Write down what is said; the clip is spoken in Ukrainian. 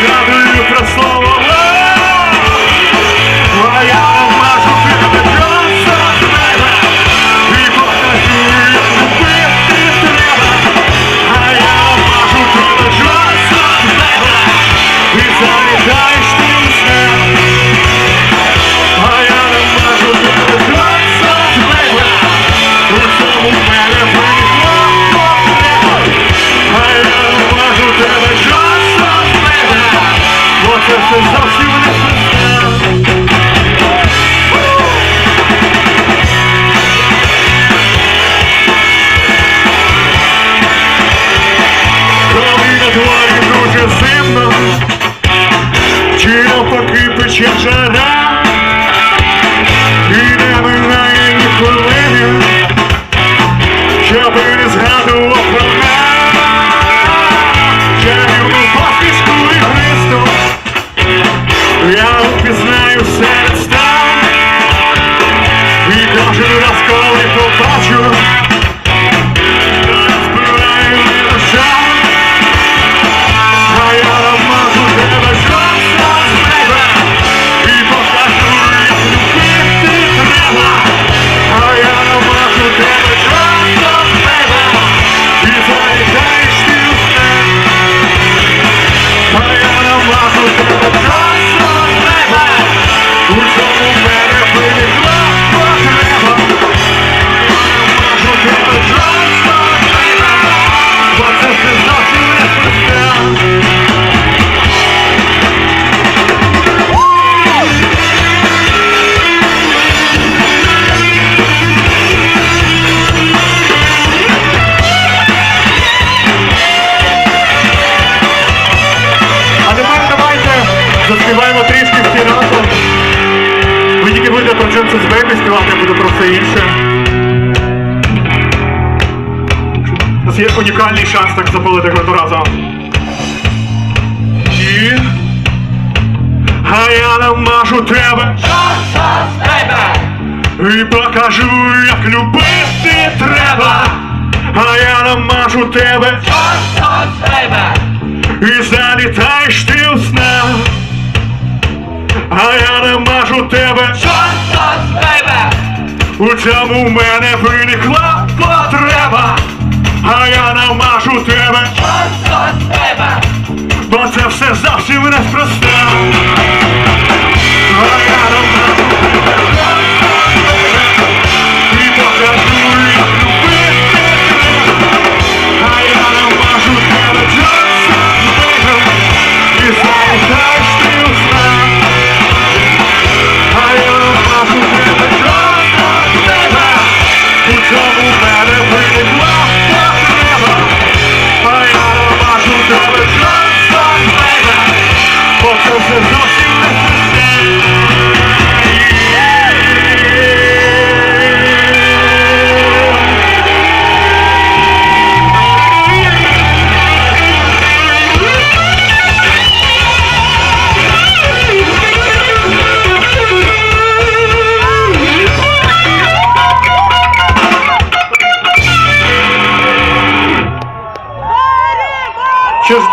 Yeah. вечора і не минає ні хвилини, щоб не згадував про нас, чарівну пахіску і Христу, я впізнаю серед стан, і кожен раз, коли попав. Ти співати, буду про інше. У нас є унікальний шанс так запалити круто разом. І... А я намажу тебе і покажу, як любити треба. А я намажу тебе і залітаєш ти у сна. А я не мажу тебе, Чорто з тебе! у цьому в мене виникла потреба. А я не мажу тебе, Чорто з тебе! бо це все зовсім неспроста.